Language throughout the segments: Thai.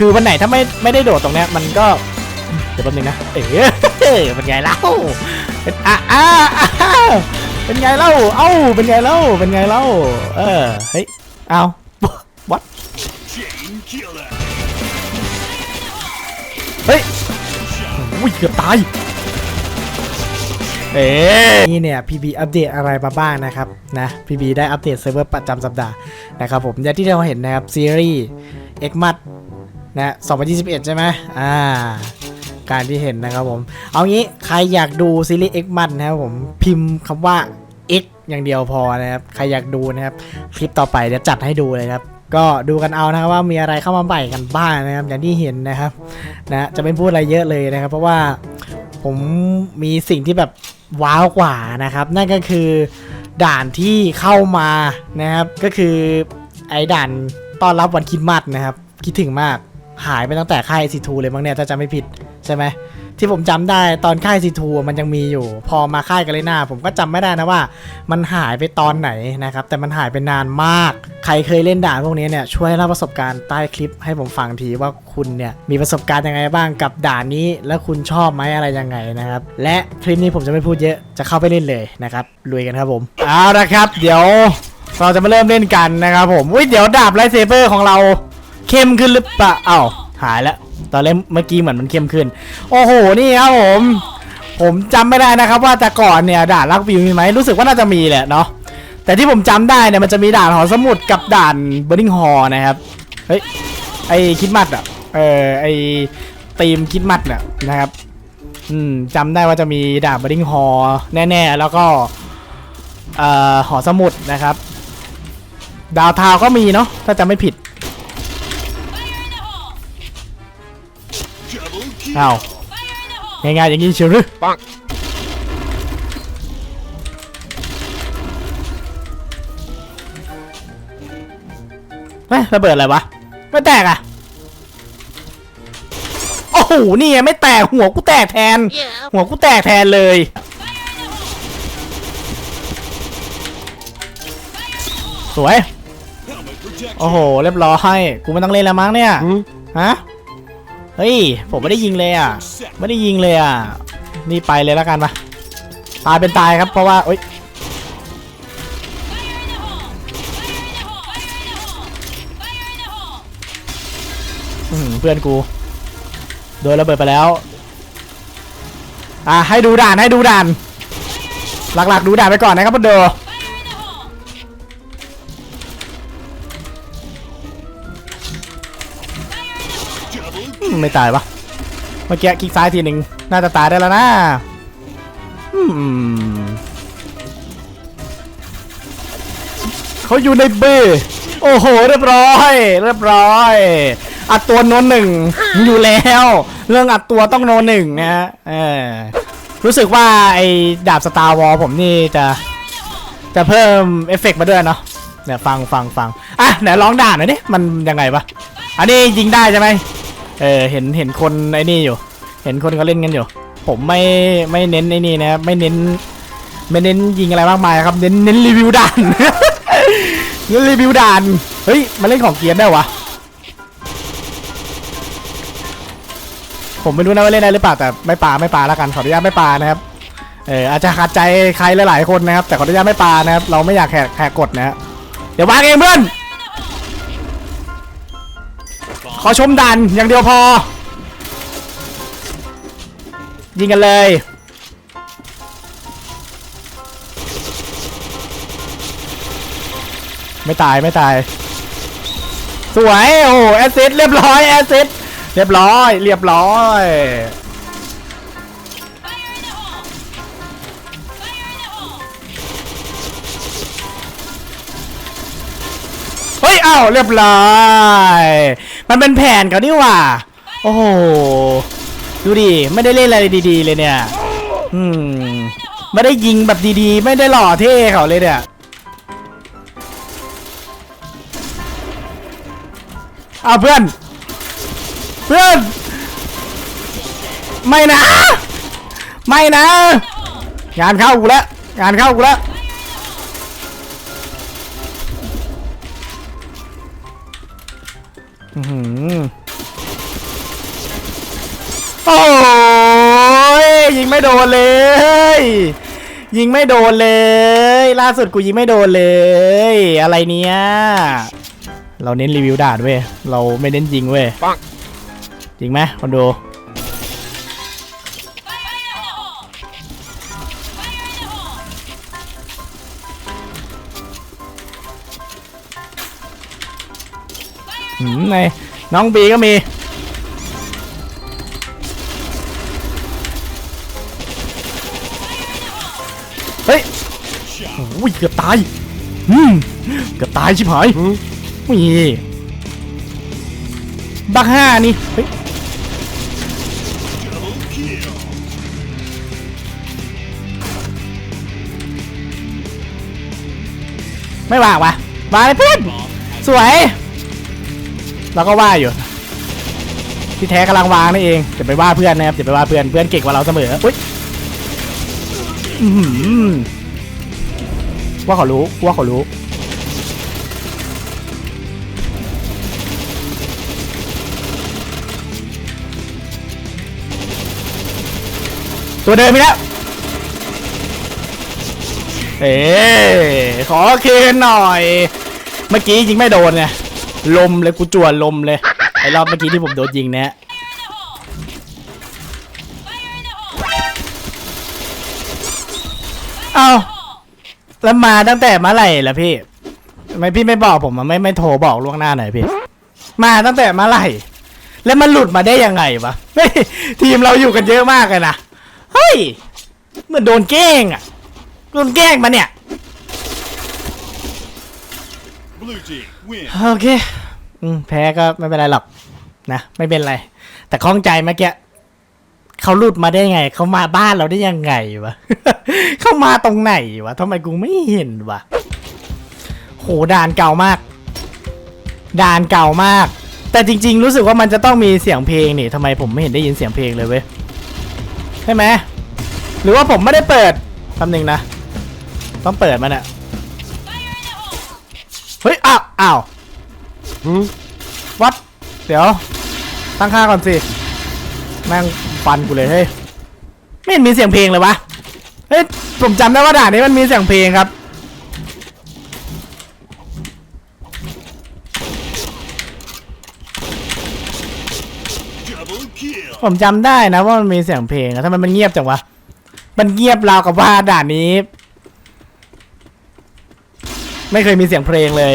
คือวันไหนถ้าไม่ไม่ได้โดดตรงเนี้ยมันก็เดี๋ยวแป๊บนึงนะเอ๋เป็นไงเล่าเป็นอะอะเป็นไงเล่าเอ้าเป็นไงเล่าเป็นไงเล่าเออเฮ้ยเอา what เฮ้ยอุ้ยเกือบตายเอ๊นี่เนี่ยพีบีอัปเดตอะไรมาบ้างนะครับนะพีบีได้อัปเดตเซิร์ฟเวอร์ประจำสัปดาห์นะครับผมอย่างที่เราเห็นนะครับซีรีส์ X มัด นะ2021 ใช่ไหมอ่า การที่เห็นนะครับผม เอางี้ใครอยากดูซีรีส์ X มัดนะครับผมพิมพ์คำว่า X อย่างเดียวพอนะครับ ใครอยากดูนะครับ คลิปต่อไปเดี๋ยวจัดให้ดูเลยครับ ก็ดูกันเอานะครับว่ามีอะไรเข้ามาใหม่กันบ้างนะครับ อย่างที่เห็นนะครับ นะจะไม่พูดอะไรเยอะเลยนะครับ เพราะว่าผมมีสิ่งที่แบบว้าวกว่านะครับ นั่นก็คือด่านที่เข้ามานะครับ ก็คือไอ้ด่านต้อนรับวันคริดมัดนะครับ คิดถึงมาก หายไปตั้งแต่ค่ายซีทูเลยมั้งเนี่ยถ้าจำไม่ผิดใช่ไหมที่ผมจำได้ตอนค่ายซีทูมันยังมีอยู่ พอมาค่ายกาเลนาผมก็จำไม่ได้นะว่า มันหายไปตอนไหนนะครับ แต่มันหายไปนานมาก ใครเคยเล่นด่านพวกนี้เนี่ยช่วยเล่าประสบการณ์ใต้คลิปให้ผมฟังทีว่าคุณเนี่ยมีประสบการณ์ยังไงบ้างกับด่านนี้ แล้วคุณชอบไหมอะไรยังไงนะครับ และคลิปนี้ผมจะไม่พูดเยอะจะเข้าไปเล่นเลยนะครับลุยกันครับผมเอาละครับ เดี๋ยวเราจะมาเริ่มเล่นกันนะครับผมอุ้ยเดี๋ยวดาบไลท์เซเบอร์ของเราเข้มขึ้นหรือเปล่าเอ้า หายแล้ว ตอนเล่นเมื่อกี้เหมือนมันเข้มขึ้น โอ้โห นี่ครับผม ผมจำไม่ได้นะครับ ว่าแต่ก่อนเนี่ยด่านลักวิวมีไหมรู้สึกว่าน่าจะมีแหละเนาะ แต่ที่ผมจำได้เนี่ยมันจะมีด่านหอสมุดกับด่านเบอร์นิงฮอนะครับ เฮ้ย ไอคิดมัดอะ เออ ไอตีมคิดมัดน่ะนะครับ อืมจำได้ว่าจะมีด่านเบอร์นิงฮอแน่ๆ แล้วก็หอสมุดนะครับ ดาวทาวก็มีเนาะถ้าจำไม่ผิด อ้าวง่ายๆอย่างนี้เชียวหรือปังเฮ้ยระเบิดอะไรวะ ไม่แตกอะ โอ้โห นี่ไงไม่แตก หัวกูแตกแทน หัวกูแตกแทนเลยสวย Helmet protection. โอ้โห เรียบร้อยกูไม่ต้องเล่นแล้วมั้งเนี่ย ฮะ เฮ้ย ผมไม่ได้ยิงเลยอะ ไม่ได้ยิงเลยอะ นี่ไปเลยแล้วกันปะตายเป็นตายครับ เพราะว่าโอ๊ยเพื่อนกู โดนระเบิดไปแล้ว อะให้ดูด่านให้ดูด่าน หลักๆดูด่านไปก่อนนะครับพวกเดอ ไม่ตายวะเมื่อกี้คลิกซ้ายทีหนึ่งน่าจะตายได้แล้วนะเขาอยู่ในเบโอ้โห เรียบร้อย เรียบร้อย อัดตัวโนนหนึ่งอยู่แล้ว เรื่องอัดตัวต้องโนนหนึ่งนะฮะรู้สึกว่าไอ้ดาบสตาร์วอลผมนี่จะ จะเพิ่มเอฟเฟกต์มาด้วยเนาะเนี่ยฟังฟังฟังอะไหนลองด่าหน่อยดิมันยังไงวะอันนี้ยิงได้ใช่ไหม เออเห็นเห็นคนไอ้นี่อยู่ เห็นคนเขาเล่นกันอยู่ ผมไม่ไม่เน้นไอ้นี่นะครับไม่เน้น ไม่เน้นยิงอะไรมากมายครับ เน้นเน้นรีวิวด่านเน้นรีวิวด่าน เฮ้ยมาเล่นของเกียร์ได้วะผมไม่รู้นะว่าเล่นได้หรือเปล่าแต่ไม่ปาไม่ปาแล้วกันขออนุญาตไม่ปานะครับเอออาจจะขัดใจใครหลายๆคนนะครับ แต่ขออนุญาตไม่ปานะครับ เราไม่อยากแหกแหกกฎนะฮะเดี๋ยววางเองเพื่อน ขอชมดันอย่างเดียวพอ ยิงกันเลยไม่ตายไม่ตาย สวย โอ้แอสซิดเรียบร้อย แอสซิดเรียบร้อย เรียบร้อย เฮ้ยเอ้าเรียบร้อย มันเป็นแผนเขานี่ว่า โอ้โห ดูดิ ไม่ได้เล่นอะไรดีๆเลยเนี่ย อืม ไม่ได้ยิงแบบดีๆ ไม่ได้หล่อเท่เขาเลยเนี่ย เอาเพื่อน เพื่อน ไม่นะ ไม่นะ งานเข้ากูแล้ว งานเข้ากูแล้ว โอ้ยยิงไม่โดนเลย ยิงไม่โดนเลย ล่าสุดกูยิงไม่โดนเลย อะไรเนี้ยเราเน้นรีวิวด่านเว้ย เราไม่เน้นยิงเว้ยจริงไหมคนดู ในน้องบีก็มี เฮ้ยโอ้ยเกือบตายอืมเกือบตายชิบหายมีบักห้านี่เฮ้ย Double kill. ไม่ว่างวะมาเลยเพื่อนสวย เราก็ว่าอยู่ ที่แท้กำลังวางนี่เองจะไปว่าเพื่อนนะครับจะไปว่าเพื่อนเพื่อนเก่งกว่าเราเสมออุ้ยว่าเขารู้ว่าเขารู้ตัวเดิมอีกแล้ว เอ๊ขอเคนหน่อย เมื่อกี้ยิงไม่โดนไง ลมเลยกูจวนลมเลยไอ้รอบเมื่อกี้ที่ผมโดนยิงเนี่ยเอาแล้วมาตั้งแต่เมื่อไหร่ล่ะพี่ทำไมพี่ไม่บอกผมอะไม่ไม่โทรบอกล่วงหน้าหน่อยพี่ มาตั้งแต่เมื่อไหร่ แล้วมันหลุดมาได้ยังไงวะเฮ้ยทีมเราอยู่กันเยอะมากเลยนะเฮ้ยเหมือนโดนแกล้งอะโดนแกล้งมาเนี่ย โอเคอืมแพ้ก็ไม่เป็นไรหรอกนะไม่เป็นไร แต่ข้องใจเมื่อกี้เขาหลุดมาได้ไง เขามาบ้านเราได้ยังไงวะ เขามาตรงไหนวะทำไมกูไม่เห็นวะโหด่านเก่ามาก ด่านเก่ามาก แต่จริง ๆ รู้สึกว่ามันจะต้องมีเสียงเพลงนี่ทำไมผมไม่เห็นได้ยินเสียงเพลงเลยเว้ยใช่ไหมหรือว่าผมไม่ได้เปิดคำหนึ่งนะ ต้องเปิดมันอะ เฮ้ย อ้าว อ้าววัด เดี๋ยว ตั้งค่าก่อนสิ แม่งฟันกูเลยเฮ้ย ไม่เห็นมีเสียงเพลงเลยวะ เฮ้ย ผมจำได้ว่าด่านนี้มันมีเสียงเพลงครับ Double kill. ผมจำได้นะว่ามันมีเสียงเพลงอะทำไมมันเงียบจังวะ มันเงียบราวกับว่าด่านนี้ ไม่เคยมีเสียงเพลงเลย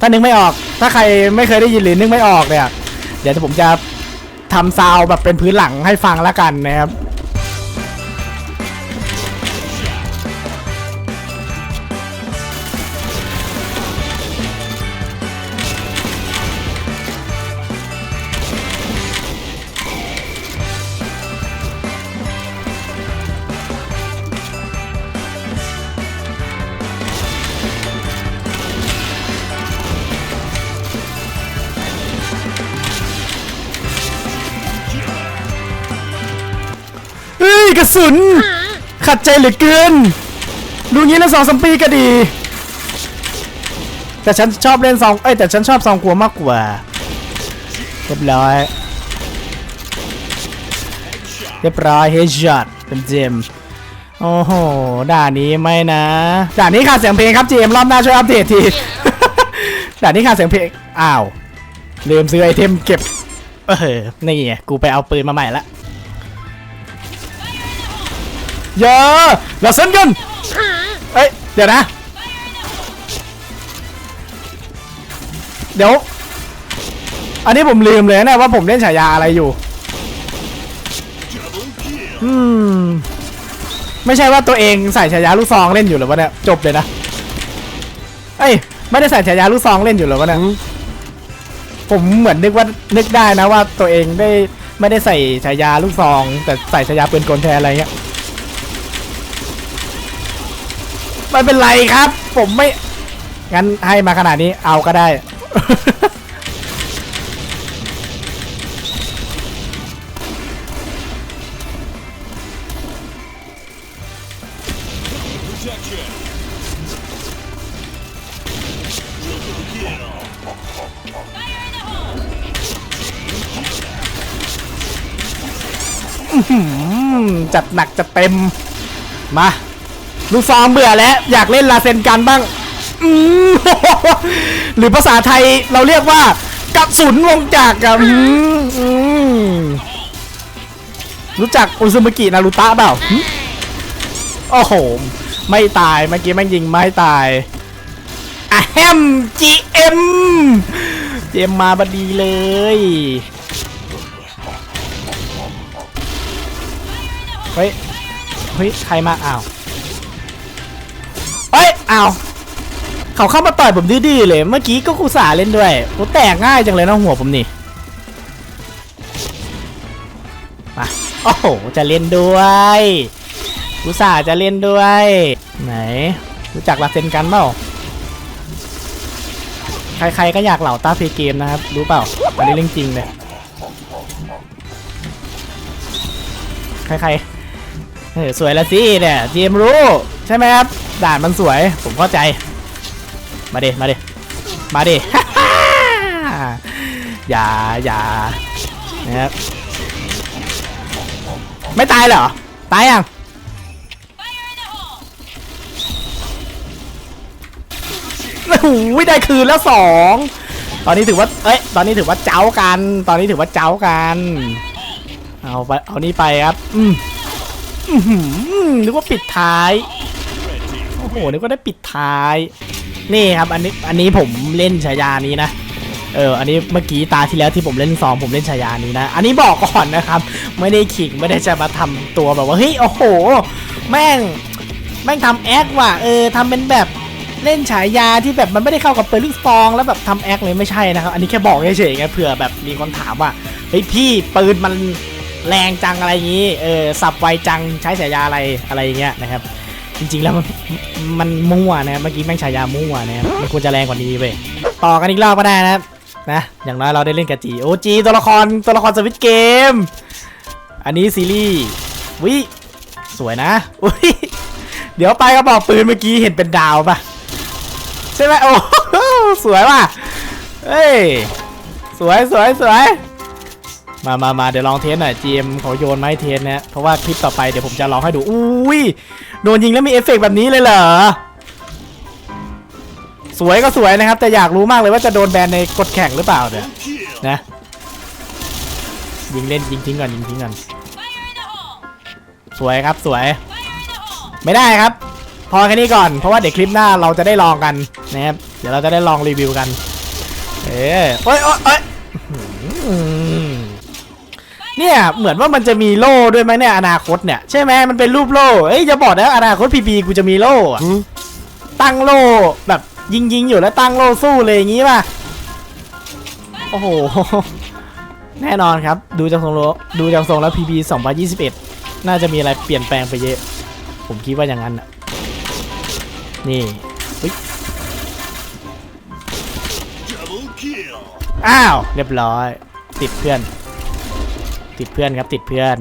ถ้านึกไม่ออก ถ้าใครไม่เคยได้ยินหรือนึกไม่ออกเนี่ย เดี๋ยวผมจะทำซาวแบบเป็นพื้นหลังให้ฟังแล้วกันนะครับ สุน ขัดใจเหลือเกิน ดูงี้แล้วสองสามปีก็ดี แต่ฉันชอบเล่นซองเอ้ยแต่ฉันชอบซองกลัวมากกว่าเรียบร้อยเรียบร้อยเฮดช็อตเต็มเจมโอ้โห ด่านนี้ไม่นะ ด่านนี้ขาดเสียงเพลงครับเจมส์รอบหน้าช่วยอัปเดตที ด่านนี้ขาดเสียงเพลง อ้าว ลืมซื้อไอเทมเก็บ เออ นี่ไง กูไปเอาปืนมาใหม่ละ เยอะเราเส้นกันเอ้ยเดี๋ยวนะ เดี๋ยว อันนี้ผมลืมเลยนะว่าผมเล่นฉายาอะไรอยู่ Double kill. อืมไม่ใช่ว่าตัวเองใส่ฉายาลูกซองเล่นอยู่หรือวะเนี่ยจบเลยนะเอ้ยไม่ได้ใส่ฉายาลูกซองเล่นอยู่หรอวะเนี่ยผมเหมือนนึกว่านึกได้นะว่าตัวเองได้ไม่ได้ใส่ฉายาลูกซอง แต่ใส่ฉายาปืนกลแทนอะไรเงี้ย ไม่เป็นไรครับ ผมไม่ งั้นให้มาขนาดนี้เอาก็ได้ อื้อจัดหนักจัดเต็ม มา ลูกซองเบื่อแล้ว อยากเล่นลาเซนกันบ้างอืมหรือภาษาไทยเราเรียกว่ากระสุนวงจักรอะอืมอืมรู้จักอุซุมากินารุตะเปล่าหึโอ้โห ไม่ตายเมื่อกี้แม่งยิงไม่ตายอะแฮม GM เจมมาบดีเลยเฮ้ยเฮ้ยใครมาอ้าวเฮ้ย อ้าวเขาเข้ามาต่อยผมดื้อๆเลย เมื่อกี้ก็คูสาเล่นด้วยโอ้แตกง่ายจังเลยนะหัวผมนี่มาโอ้โห จะเล่นด้วยคูสาจะเล่นด้วย ไหน รู้จักลาเซนกันเปล่า ใครๆก็อยากเหล่าตาเพเกมนะครับ รู้เปล่า อันนี้เรื่องจริงเลย ใครๆ เออสวยละสิเนี่ยเจมรู้ ใช่ไหมครับ ด่านมันสวย ผมเข้าใจ มาเดมาเดมาเดอย่าอย่านะครับไม่ตายเหรอ ตายยังโอ้โหได้คืนแล้วสองตอนนี้ถือว่า เอ้ย ตอนนี้ถือว่าเจ้ากัน ตอนนี้ถือว่าเจ้ากัน เอาไป เอานี่ไปครับ อืม นึกว่าปิดท้าย โอ้โห นึกว่าได้ปิดท้าย นี่ครับ อันนี้ อันนี้ผมเล่นฉายานี้นะ เออ อันนี้เมื่อกี้ตาที่แล้วที่ผมเล่นซองผมเล่นฉายานี้นะ อันนี้บอกก่อนนะครับ ไม่ได้ขิง ไม่ได้จะมาทำตัวแบบว่า เฮ้ย โอ้โห แม่ง แม่งทำแอคว่ะ เออทำเป็นแบบเล่นฉายาที่แบบมันไม่ได้เข้ากับเปิดลูกซองแล้วแบบทำแอคเลยไม่ใช่นะครับ อันนี้แค่บอกเฉยๆไงเผื่อแบบมีคนถามว่า เฮ้ยพี่ปืนมัน แรงจังอะไรอย่างนี้ เออสับไวจังใช้ฉายาอะไรอะไรอย่างเงี้ยนะครับ จริงๆแล้วมันมันมั่วนะครับเมื่อกี้แม่งฉายามั่วนะครับมันควรจะแรงกว่านี้เว้ยต่อกันอีกรอบก็ได้นะครับนะอย่างน้อยเราได้เล่นกับจีโอจีตัวละครตัวละครสวิตเกม อันนี้ซีรีส์วิสวยนะอุ้ยเดี๋ยวไปก็บอกปืนเมื่อกี้เห็นเป็นดาวปะใช่ไหมโอ้สวยว่ะเฮ้ยสวยสวยสวย มามามาเดี๋ยวลองเทสหน่อย GM เขาโยนไม้เทสนะเพราะว่าคลิปต่อไปเดี๋ยวผมจะลองให้ดู อุ้ย โดนยิงแล้วมีเอฟเฟกต์แบบนี้เลยเหรอ สวยก็สวยนะครับ แต่อยากรู้มากเลยว่าจะโดนแบนในกฎแข่งหรือเปล่าเนี่ยนะ ยิงเล่นยิงทิ้งก่อนยิงทิ้งก่อน สวยครับสวย ไม่ได้ครับ พอแค่นี้ก่อน เพราะว่าเดี๋ยวคลิปหน้าเราจะได้ลองกันนะครับ เดี๋ยวเราจะได้ลองรีวิวกัน เออโอ้ยโอ้ยโอ้ย เนี่ยเหมือนว่ามันจะมีโล่ด้วยไหมเนี่ยอนาคตเนี่ยใช่ไหมมันเป็นรูปโล่เอ้ยจะบอกนะอนาคตพีพีกูจะมีโล่อะตั้งโล่แบบยิงยิงๆอยู่แล้วตั้งโล่สู้เลยอย่างงี้ป่ะโอ้โหแน่นอนครับ ดูจากทรงแล้วดูจากทรงแล้วพีพี2021น่าจะมีอะไรเปลี่ยนแปลงไปเยอะ ผมคิดว่าอย่างนั้นอะนี่อุ๊ย Double kill. อ้าว เรียบร้อย ติดเพื่อน ติดเพื่อนครับติดเพื่อน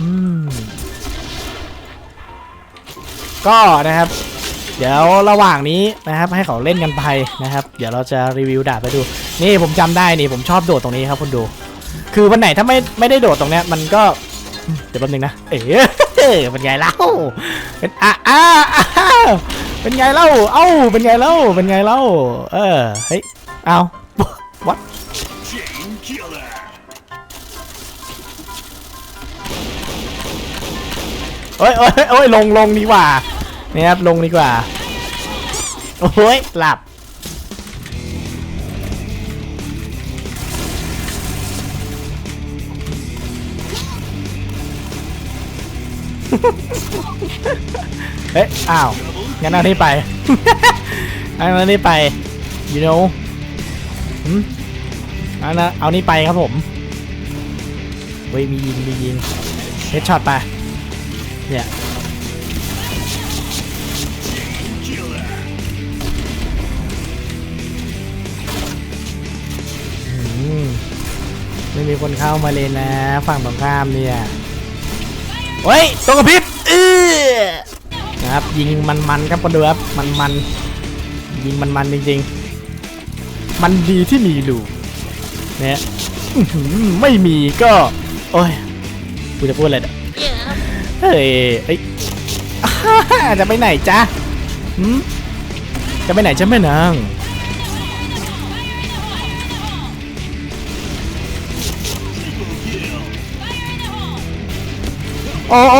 อืมก็นะครับ เดี๋ยวระหว่างนี้นะครับ ให้เขาเล่นกันไปนะครับ เดี๋ยวเราจะรีวิวดาบไปดู นี่ผมจำได้นี่ผมชอบโดดตรงนี้ครับคุณดู คือวันไหนถ้าไม่ไม่ได้โดดตรงเนี้ยมันก็เดี๋ยวแป๊บนึงนะ เอ๋เป็นไงเล่าเป็นอะอะเป็นไงเล่าเอ้าเป็นไงเล่าเป็นไงเล่าเออเฮ้ยเอา what อ้ยโอ้ยโอ้ยลงลงดีกว่าเนี่ยครับลงดีกว่า โอ้ยหลับ เอ๊ะอ้าว งั้นเอานี่ไปงั้นเอานี่ไป you know หืมเอานะเอานี่ไปครับผมเฮ้ยมียิงมียิงเฮดช็อตไป เนี่ยไม่มีคนเข้ามาเลยนะ ฝั่งตรงข้ามเนี่ยเฮ้ยตัวกระพริบเออนะครับยิงมันมันครับคนดูครับมันมันยิงมันมันจริงๆ มันดีที่มีลูเนี่ยไม่มีก็ โอ้ยกูจะพูดอะไรเนี่ย เฮ้ยเอ้จะไปไหนจ๊ะจะไปไหนจ๊ะแม่นางโอ้โอ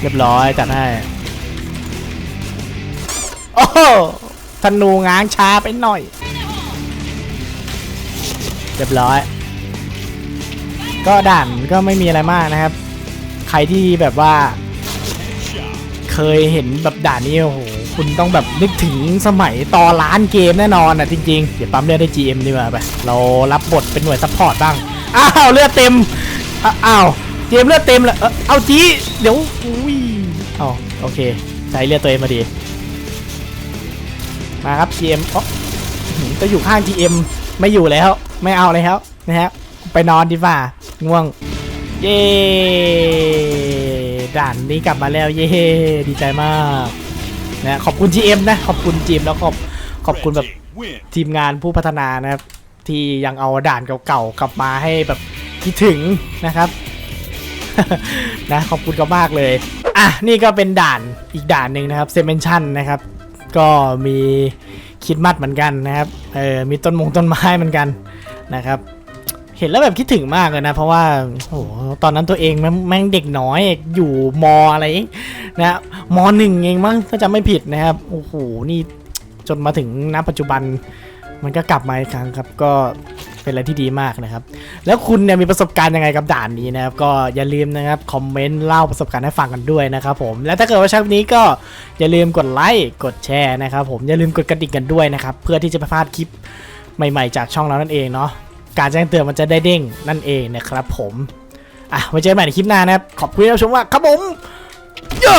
เรียบร้อยจัดให้ โอ้โธนูง้างช้าไปหน่อย เรียบร้อย ก็ด่านก็ไม่มีอะไรมากนะครับ รที่แบบว่า เคยเห็นแบบด่านนี้โอ้โหคุณต้องแบบนึกถึงสมัยต่อร้านเกมแน่นอนอะจริงๆ เดี๋ยวปั๊มเลือดให้ GM ดีกว่าไปเรารับบทเป็นหน่วยซัพพอร์ตบ้าง อ้าวเลือดเต็ม อ้าอ้าว GM เลือดเต็มเลยเอ้อเอาจีเดี๋ยวอุ้ยเอาโอเคใช้เลือดตัวเองมาดี มาครับ GM อ๋ออื้ออจะอยู่ข้าง GM ไม่อยู่แล้ว ไม่เอาเลยครับนะฮะไปนอนดีกว่าง่วง เย้ด่านนี้กลับมาแล้วเย้ดีใจมากนะขอบคุณ GM นะ ขอบคุณ GM แล้วขอบขอบคุณแบบ Red team win. ทีมงานผู้พัฒนานะครับ ที่ยังเอาด่านเก่าๆกลับมาให้แบบคิดถึงนะครับนะขอบคุณกันมากเลย อะ นี่ก็เป็นด่านอีกด่านหนึ่งนะครับเซเมนชั่นนะครับ ก็มีคิดมัดเหมือนกันนะครับเออมีต้นมงต้นไม้เหมือนกันนะครับ เห็นแล้วแบบคิดถึงมากเลยนะ เพราะว่าโอ้โหตอนนั้นตัวเองแม่งเด็กน้อยอยู่มอะไรเองนะมหนึ่งเองมั้งถ้าจำไม่ผิดนะครับโอ้โหนี่จนมาถึงณปัจจุบัน มันก็กลับมาอีกครั้งครับก็เป็นอะไรที่ดีมากนะครับ แล้วคุณเนี่ยมีประสบการณ์ยังไงกับด่านนี้นะครับ ก็อย่าลืมนะครับคอมเมนต์เล่าประสบการณ์ให้ฟังกันด้วยนะครับผม และถ้าเกิดว่าชอบนี้ก็อย่าลืมกดไลค์กดแชร์นะครับผมอย่าลืมกดกระดิ่งกันด้วยนะครับ เพื่อที่จะไม่พลาดคลิปใหม่ๆ จากช่องเรานั่นเองเนาะ การแจ้งเตือนมันจะได้เด้งนั่นเองนะครับผม อะไว้เจอกันใหม่ในคลิปหน้านะครับ ขอบคุณที่รับชมว่าครับผมเย้